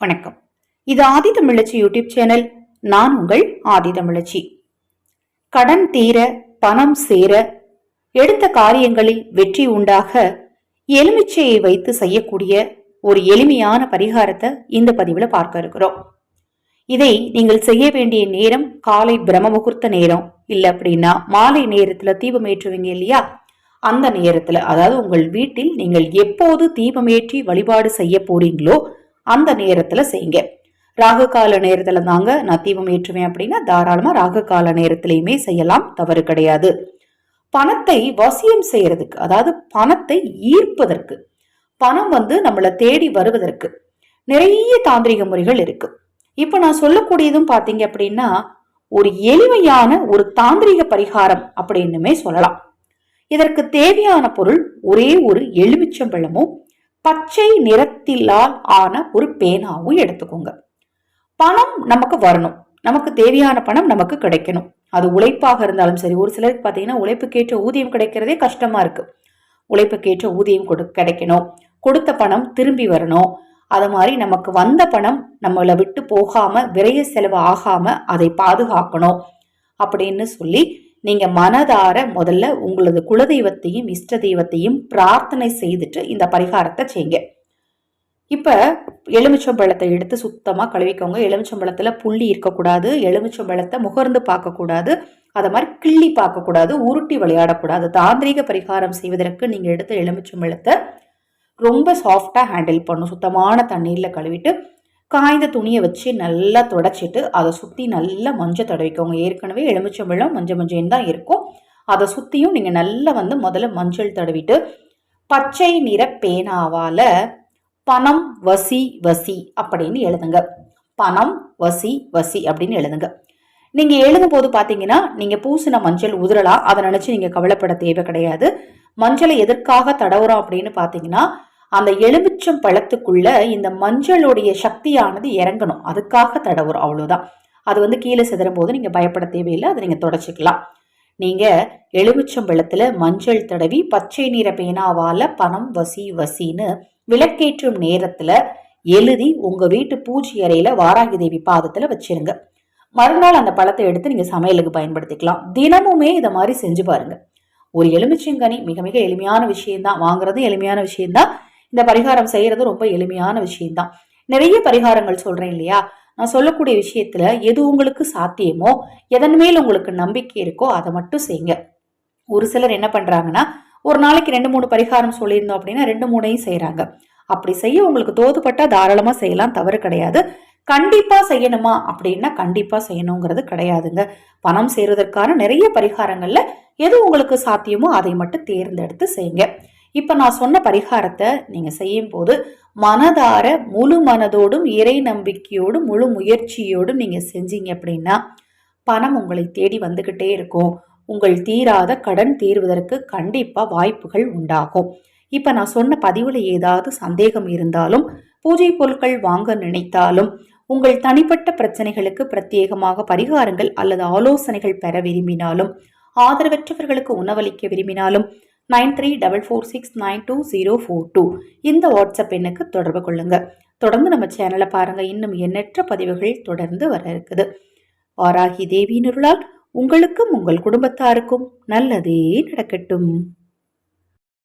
வணக்கம். இது ஆதி தமிழச்சி YouTube channel. நான் உங்கள் ஆதி தமிழச்சி. கடன் தீர பணம் சேர எடுத்த காரியங்களில் வெற்றி உண்டாக எலுமிச்சையை வைத்து செய்யக்கூடிய ஒரு எளிமையான பரிகாரத்தை இந்த பதிவில் பார்க்க இருக்கிறோம். இதை நீங்கள் செய்ய வேண்டிய நேரம் காலை பிரம்ம முகூர்த்த நேரம். இல்லை அப்படின்னா மாலை நேரத்தில் தீபம் ஏற்றுவீங்க இல்லையா? அந்த நேரத்தில் அதாவது உங்கள் வீட்டில் நீங்கள் எப்போது தீபமேற்றி வழிபாடு செய்ய போறீங்களோ அந்த நேரத்துல செய்யுங்க. ராகு கால நேரத்துல தாங்க நான் தீபம் ஏற்றுவேன் அப்படின்னா தாராளமா ராகு கால நேரத்திலையுமே செய்யலாம் தவறு கிடையாது. பணத்தை வசியம் செய்யறதுக்கு அதாவது பணத்தை ஈர்ப்பதற்கு பணம் வந்து நம்மளை தேடி வருவதற்கு நிறைய தாந்திரிக முறைகள் இருக்கு. இப்ப நான் சொல்லக்கூடியதும் பாத்தீங்க அப்படின்னா ஒரு எளிமையான ஒரு தாந்திரிக பரிகாரம் அப்படின்னுமே சொல்லலாம். இதற்கு தேவையான பொருள் ஒரே ஒரு எலுமிச்சம்பழமும் பச்சை நிறத்திலால் ஆன ஒரு பேனாவும் எடுத்துக்கோங்க. பணம் நமக்கு வரணும். நமக்கு தேவையான பணம் நமக்கு கிடைக்கணும். அது உழைப்பாக இருந்தாலும் சரி ஒரு சிலருக்கு பார்த்தீங்கன்னா உழைப்புக்கேற்ற ஊதியம் கிடைக்கிறதே கஷ்டமா இருக்கு. உழைப்புக்கேற்ற ஊதியம் கொடு கிடைக்கணும். கொடுத்த பணம் திரும்பி வரணும். அது மாதிரி நமக்கு வந்த பணம் நம்மளை விட்டு போகாம விரைய செலவு ஆகாம அதை பாதுகாக்கணும் அப்படின்னு சொல்லி நீங்கள் மனதார முதல்ல உங்களது குலதெய்வத்தையும் இஷ்ட தெய்வத்தையும் பிரார்த்தனை செய்துட்டு இந்த பரிகாரத்தை செய்யுங்க. இப்போ எலுமிச்சம்பழத்தை எடுத்து சுத்தமாக கழுவிக்கோங்க. எலுமிச்சம்பழத்தில் புள்ளி இருக்கக்கூடாது. எலுமிச்சம்பழத்தை முகர்ந்து பார்க்கக்கூடாது. அதை மாதிரி கிள்ளி பார்க்கக்கூடாது. உருட்டி விளையாடக்கூடாது. தாந்திரிக பரிகாரம் செய்வதற்கு நீங்கள் எடுத்த எலுமிச்சம்பழத்தை ரொம்ப சாஃப்டாக ஹேண்டில் பண்ணும் சுத்தமான தண்ணீரில் கழுவிட்டு காய்ந்த துணியை வச்சு நல்லா தொடச்சிட்டு அதை சுற்றி நல்லா மஞ்சள் தடவிக்கோங்க ஏற்கனவே எலுமிச்சம்பழம் மஞ்சள் மஞ்சள் தான் இருக்கும். அதை சுற்றியும் நீங்கள் நல்லா வந்து முதல்ல மஞ்சள் தடவிட்டு பச்சை நிற பேனாவால் பணம் வசி வசி அப்படின்னு எழுதுங்க. பணம் வசி வசி அப்படின்னு எழுதுங்க. நீங்கள் எழுதும் போது பார்த்தீங்கன்னா நீங்கள் பூசின மஞ்சள் உதிரலாம். அதை நினச்சி நீங்கள் கவலைப்பட தேவை கிடையாது. மஞ்சளை எதற்காக தடவுறோம் அப்படின்னு பார்த்தீங்கன்னா அந்த எலுமிச்சம் பழத்துக்குள்ள இந்த மஞ்சளுடைய சக்தியானது இறங்கணும். அதுக்காக தடவுறோம் அவ்வளோதான் அது வந்து கீழே சிதறும் போது நீங்கள் பயப்பட தேவையில்லை அதை நீங்கள் தொடச்சிக்கலாம். நீங்கள் எலுமிச்சம் பழத்தில் மஞ்சள் தடவி பச்சை நிற பேனாவால் பணம் வசி வசின்னு விளக்கேற்றும் நேரத்தில் எழுதி உங்கள் வீட்டு பூஜை அறையில் வாராகி தேவி பாதத்தில் வச்சிருங்க. மறுநாள் அந்த பழத்தை எடுத்து நீங்கள் சமையலுக்கு பயன்படுத்திக்கலாம். தினமுமே இதை மாதிரி செஞ்சு பாருங்கள் ஒரு எலுமிச்சங்கனி மிக மிக எளிமையான விஷயம்தான். வாங்குறதும் எளிமையான விஷயம்தான். இந்த பரிகாரம் செய்யறது ரொம்ப எளிமையான விஷயம்தான். நிறைய பரிகாரங்கள் சொல்றேன் இல்லையா? நான் சொல்லக்கூடிய விஷயத்துல எது உங்களுக்கு சாத்தியமோ எதன் மேல் உங்களுக்கு நம்பிக்கை இருக்கோ அதை மட்டும் செய்யுங்க. ஒரு சிலர் என்ன பண்றாங்கன்னா ஒரு நாளைக்கு ரெண்டு மூணு பரிகாரம் சொல்லியிருந்தோம் அப்படின்னா ரெண்டு மூணையும் செய்யறாங்க அப்படி செய்ய உங்களுக்கு தோதுப்பட்டா தாராளமா செய்யலாம் தவறு கிடையாது. கண்டிப்பா செய்யணுமா அப்படின்னா கண்டிப்பா செய்யணுங்கிறது கிடையாதுங்க. பணம் செய்வதற்கான நிறைய பரிகாரங்கள்ல எது உங்களுக்கு சாத்தியமோ அதை மட்டும் தேர்ந்தெடுத்து செய்யுங்க. இப்போ நான் சொன்ன பரிகாரத்தை நீங்கள் செய்யும் போது மனதார முழு மனதோடும் இறை நம்பிக்கையோடும் முழு முயற்சியோடும் நீங்கள் செஞ்சீங்க அப்படின்னா பணம் உங்களை தேடி வந்துக்கிட்டே இருக்கும். உங்கள் தீராத கடன் தீர்வதற்கு கண்டிப்பாக வாய்ப்புகள் உண்டாகும். இப்போ நான் சொன்ன பதிவில் ஏதாவது சந்தேகம் இருந்தாலும் பூஜை பொருட்கள் வாங்க நினைத்தாலும் உங்கள் தனிப்பட்ட பிரச்சனைகளுக்கு பிரத்யேகமாக பரிகாரங்கள் அல்லது ஆலோசனைகள் பெற விரும்பினாலும் ஆதரவற்றவர்களுக்கு உணவளிக்க விரும்பினாலும் nine three double four six nine two zero four two. இந்த வாட்ஸ்அப் எண்ணுக்கு தொடர்பு கொள்ளுங்கள் தொடர்ந்து நம்ம சேனலை பாருங்கள் இன்னும் எண்ணற்ற பதிவுகள் தொடர்ந்து வர இருக்குது. வாராகி தேவியினருளால் உங்களுக்கும் உங்கள் குடும்பத்தாருக்கும் நல்லதே நடக்கட்டும்.